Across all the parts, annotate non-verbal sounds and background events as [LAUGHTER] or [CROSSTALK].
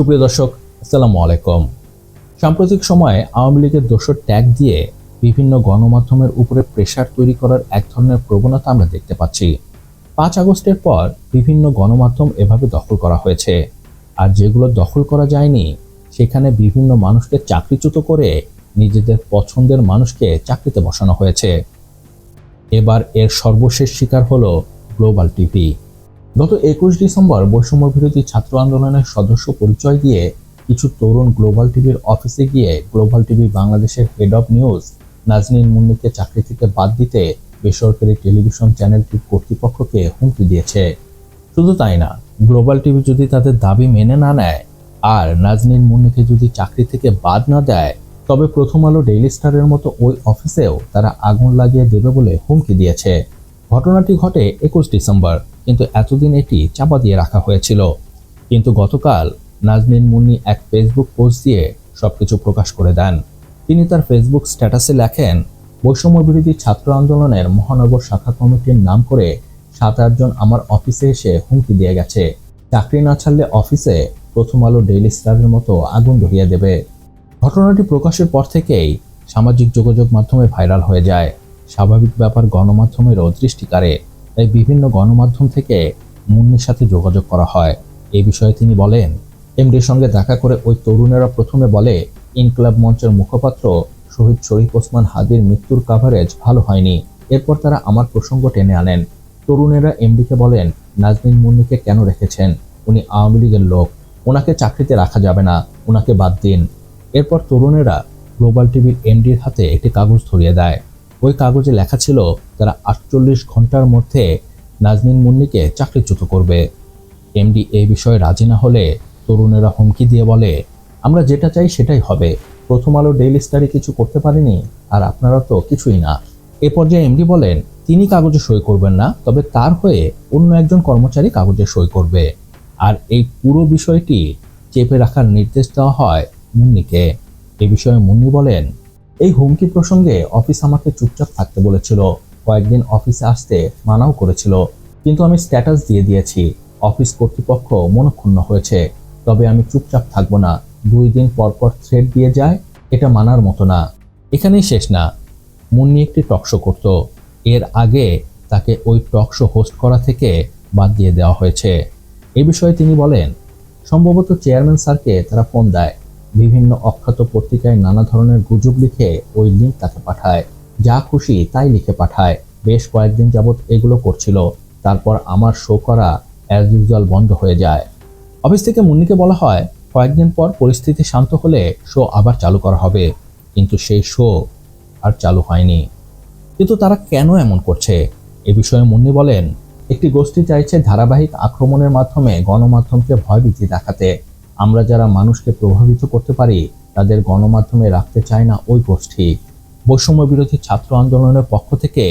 সুপ্রিয় দর্শক, আসসালামু আলাইকুম। সাম্প্রতিক সময়ে আওয়ামী লীগের দোষর ট্যাগ দিয়ে বিভিন্ন গণমাধ্যমের উপরে প্রেশার তৈরি করার এক ধরনের প্রবণতা আমরা দেখতে পাচ্ছি। পাঁচ আগস্টের পর বিভিন্ন গণমাধ্যম এভাবে দখল করা হয়েছে। আর যেগুলো দখল করা যায়নি, সেখানে বিভিন্ন মানুষকে চাকরিচ্যুত করে নিজেদের পছন্দের মানুষকে চাকরিতে বসানো হয়েছে। এবার এর সর্বশেষ শিকার হলো গ্লোবাল টিভি গত একুশ ডিসেম্বর বৈষম্য বিরোধী ছাত্র আন্দোলনের সদস্য পরিচয় দিয়ে কিছু তরুণ গ্লোবাল টিভির অফিসে গিয়ে গ্লোবাল টিভি বাংলাদেশের হেড অব নিউজ নাজনীন মুন্নিকে চাকরি থেকে বাদ দিতে বেসরকারি টেলিভিশন চ্যানেলটির কর্তৃপক্ষকে হুমকি দিয়েছে। শুধু তাই না, গ্লোবাল টিভি যদি তাদের দাবি মেনে না নেয়, আর নাজনীন মুন্নিকে যদি চাকরি থেকে বাদ না দেয়, তবে প্রথম আলো ডেইলি স্টারের মতো ওই অফিসেও তারা আগুন লাগিয়ে দেবে বলে হুমকি দিয়েছে। ঘটনাটি ঘটে একুশ ডিসেম্বর। কিন্তু এতদিন এটি চাপা দিয়ে রাখা হয়েছিল। কিন্তু গতকাল নাজমিন মুন্নি এক ফেসবুক পোস্ট দিয়ে সবকিছু প্রকাশ করে দেন। তিনি তার ফেসবুক স্ট্যাটাসে লেখেন, বৈষম্য বিরোধী ছাত্র আন্দোলনের মহানগর শাখা কমিটির নাম করে সাত আটজন আমার অফিসে এসে হুমকি দিয়ে গেছে। চাকরি না ছাড়লে অফিসে প্রথম আলো ডেইলি স্টারের মতো আগুন ধরিয়ে দেবে। ঘটনাটি প্রকাশের পর থেকেই সামাজিক যোগাযোগ মাধ্যমে ভাইরাল হয়ে যায়। স্বাভাবিক ব্যাপার গণমাধ্যমেরও দৃষ্টি কাড়ে। তাই বিভিন্ন গণমাধ্যম থেকে মুন্নির সাথে যোগাযোগ করা হয়। এই বিষয়ে তিনি বলেন, এমডির সঙ্গে দেখা করে ওই তরুণেরা প্রথমে বলে, ইনকলাব মঞ্চের মুখপাত্র শহীদ শরীফ ওসমান হাদির মৃত্যুর কাভারেজ ভালো হয়নি। এরপর তারা আমার প্রসঙ্গ টেনে আনেন। তরুণেরা এমডিকে বলেন, নাজমিন মুন্নিকে কেন রেখেছেন? উনি আওয়ামী লীগের লোক। ওনাকে চাকরিতে রাখা যাবে না। ওনাকে বাদ দিন। এরপর তরুণেরা গ্লোবাল টিভির এমডির হাতে একটি কাগজ ধরিয়ে দেয়। ওই কাগজে লেখা ছিল তারা আটচল্লিশ ঘণ্টার মধ্যে নাজনীন মুন্নিকে চাকরিচ্যুত করবে। এমডি এই বিষয়ে রাজি না হলে তরুণেরা হুমকি দিয়ে বলে, আমরা যেটা চাই সেটাই হবে। প্রথম আলো ডেইলি স্টারে কিছু করতে পারেনি, আর আপনারা তো কিছুই না। এ পর্যায়ে এমডি বলেন, তিনি কাগজে সই করবেন না, তবে তার হয়ে অন্য একজন কর্মচারী কাগজে সই করবে। আর এই পুরো বিষয়টি চেপে রাখার নির্দেশ দেওয়া হয় মুন্নিকে। এ বিষয়ে মুন্নি বলেন, এই হুমকি প্রসঙ্গে অফিস আমাকে চুপচাপ থাকতে বলেছিল। কয়েকদিন অফিসে আসতে মানাও করেছিল, কিন্তু আমি স্ট্যাটাস দিয়ে দিয়েছি। অফিস কর্তৃপক্ষ মনক্ষুণ্ণ হয়েছে, তবে আমি চুপচাপ থাকব না। দুই দিন পর পর থ্রেড দিয়ে যায়, এটা মানার মতো না। এখানেই শেষ না। মুন্নি একটি টকশো করত। এর আগে তাকে ওই টকশো হোস্ট করা থেকে বাদ দিয়ে দেওয়া হয়েছে। এ বিষয়ে তিনি বলেন, সম্ভবত চেয়ারম্যান স্যারকে তারা ফোন দেয়। বিভিন্ন অখ্যাত পত্রিকায় নানা ধরনের গুজব লিখে ওই লিঙ্ক তাকে পাঠায়। খুশি তাই লিখে পাঠায়। বেশ কয়েকদিন যাবৎ এগুলো করছিল। তারপর আমার শো করা অ্যাজ ইউজুয়াল বন্ধ হয়ে যায়। অফিস থেকে মুন্নিকে বলা হয়, কয়েকদিন পর পরিস্থিতি শান্ত হলে শো আবার চালু করা হবে। কিন্তু সেই শো আর চালু হয়নি। কিন্তু তারা কেন এমন করছে? এ বিষয়ে মুন্নি বলেন, একটি গোষ্ঠী চাইছে ধারাবাহিক আক্রমণের মাধ্যমে গণমাধ্যমকে ভয়ভীতি দেখাতে। আমরা যারা মানুষকে প্রভাবিত করতে পারি, তাদের গণমাধ্যমে রাখতে চায় না ওই গোষ্ঠী। বৈষম্য বিরোধী ছাত্র আন্দোলনের পক্ষ থেকে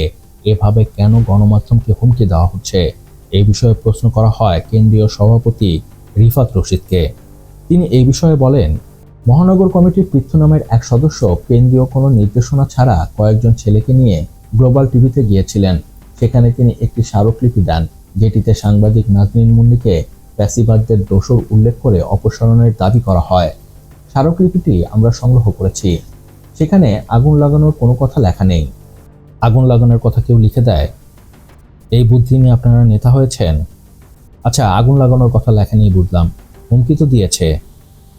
এভাবে কেন গণমাধ্যমকে হুমকি দেওয়া হচ্ছে? এই বিষয়ে প্রশ্ন করা হয় কেন্দ্রীয় সভাপতি রিফাত রশিদকে। তিনি এই বিষয়ে বলেন, মহানগর কমিটির পৃথ্য নামের এক সদস্য কেন্দ্রীয় কোনো নির্দেশনা ছাড়া কয়েকজন ছেলেকে নিয়ে গ্লোবাল টিভিতে গিয়েছিলেন। সেখানে তিনি একটি স্মারকলিপি দেন, যেটিতে সাংবাদিক নাজনীন মুন্নিকে প্যাসিবাদদের দোষর উল্লেখ করে অপসারণের দাবি করা হয়। স্মারকলিপিটি আমরা সংগ্রহ করেছি। সেখানে আগুন লাগানোর কোনো কথা লেখা নেই। আগুন লাগানোর কথা কেউ লিখে দেয়, এই বুদ্ধি নিয়ে আপনারা নেতা হয়েছেন? আচ্ছা আগুন লাগানোর কথা লেখা নিয়ে বুঝলাম। হুমকি তো দিয়েছে।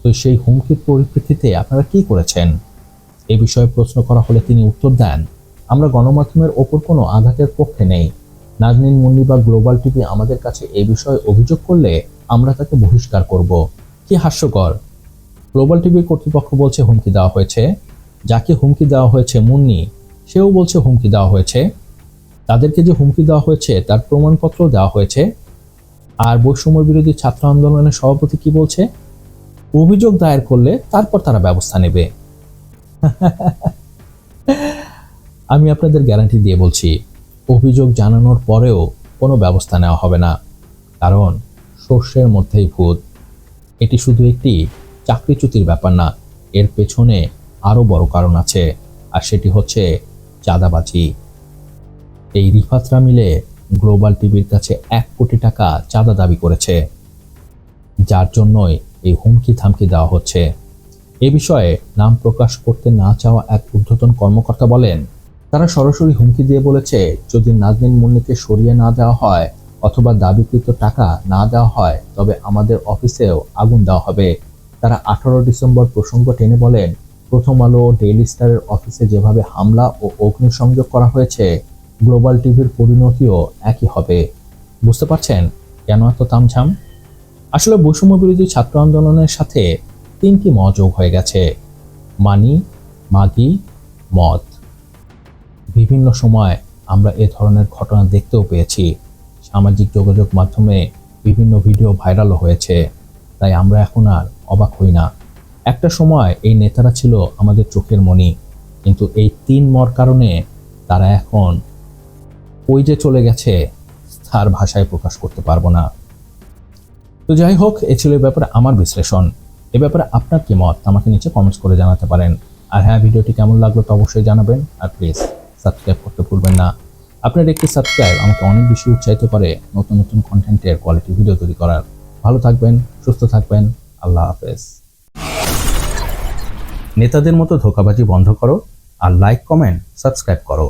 তো সেই হুমকির পরিপ্রেক্ষিতে আপনারা কি করেছেন? এ বিষয়ে প্রশ্ন করা হলে তিনি উত্তর দেন, আমরা গণমাধ্যমের ওপর কোনো আঘাতের পক্ষে নেই। নাজনীন মুন্নি বা গ্লোবাল টিভি আমাদের কাছে এ বিষয়ে অভিযোগ করলে আমরা তাকে বহিষ্কার করব। কি হাস্যকর। গ্লোবাল টিভির কর্তৃপক্ষ বলছে হুমকি দেওয়া হয়েছে। যাকে হুমকি দেওয়া হয়েছে মুন্নি, সেও বলছে হুমকি দেওয়া হয়েছে। তাদেরকে যে হুমকি দেওয়া হয়েছে, তার প্রমাণপত্র দেওয়া হয়েছে। আর বৈষম্য বিরোধী ছাত্র আন্দোলনের সভাপতি কি বলছে? অভিযোগ দায়ের করলে তারপর তারা ব্যবস্থা নেবে। [LAUGHS] আমি আপনাদের গ্যারান্টি দিয়ে বলছি, অভিযোগ জানানোর পরেও কোনো ব্যবস্থা নেওয়া হবে না। কারণ শস্যের মধ্যেই ভূত। এটি শুধু একটি চাকরিচ্যুতির ব্যাপার না, এর পেছনে আরও বড় কারণ আছে, আর সেটি হচ্ছে চাঁদাবাজি। এই রিফাতরা মিলে গ্লোবাল টিভির কাছে এক কোটি টাকা চাঁদা দাবি করেছে, যার জন্যই এই হুমকি থামকি দেওয়া হচ্ছে। এ বিষয়ে নাম প্রকাশ করতে না চাওয়া এক ঊর্ধ্বতন কর্মকর্তা বলেন, তারা সরাসরি হুমকি দিয়ে বলেছে, যদি নাজনীন মুন্নিকে সরিয়ে না দেওয়া হয় অথবা দাবিকৃত টাকা না দেওয়া হয়, তবে আমাদের অফিসেও আগুন দেওয়া হবে। তারা আঠারো ডিসেম্বর প্রসঙ্গ টেনে বলেন প্রথম আলো ডেইলি স্টারের অফিসে যেভাবে হামলা ও অগ্নিসংযোগ করা হয়েছে গ্লোবাল টিভির পরিণতিও একই হবে। বুঝতে পারছেন কেন এত তামঝাম? আসলে বৈষম্য বিরোধী ছাত্র আন্দোলনের সাথে তিনটি ম যোগ হয়ে গেছে। মানি, মাগি, মদ। বিভিন্ন সময় আমরা এ ধরনের ঘটনা দেখতেও পেয়েছি। সামাজিক যোগাযোগ মাধ্যমে বিভিন্ন ভিডিও ভাইরালও হয়েছে। তাই আমরা এখন আর অবাক হই না। একটা সময় এই নেতারা ছিল আমাদের চোখের মণি কিন্তু এই তিন মর কারণে তারা এখন ওই যে চলে গেছে তার ভাষায় প্রকাশ করতে পারব না। তো যাই হোক, এ ছিল এ ব্যাপারে আমার বিশ্লেষণ। এ ব্যাপারে আপনার কি মত? আমাকে নিচে কমেন্টস করে জানাতে পারেন। আর হ্যাঁ ভিডিওটি কেমন লাগল তো অবশ্যই জানাবেন। আর প্লিজ সাবস্ক্রাইব করতে ভুলবেন না। আপনার একটি সাবস্ক্রাইব আমাকে অনেক বেশি উৎসাহিত করে নতুন নতুন কন্টেন্টের কোয়ালিটি ভিডিও তৈরি করার। ভালো থাকবেন, সুস্থ থাকবেন। আল্লাহ হাফেজ। নেতাদের মতো ধোকাবাজি বন্ধ করো আর লাইক কমেন্ট সাবস্ক্রাইব করো।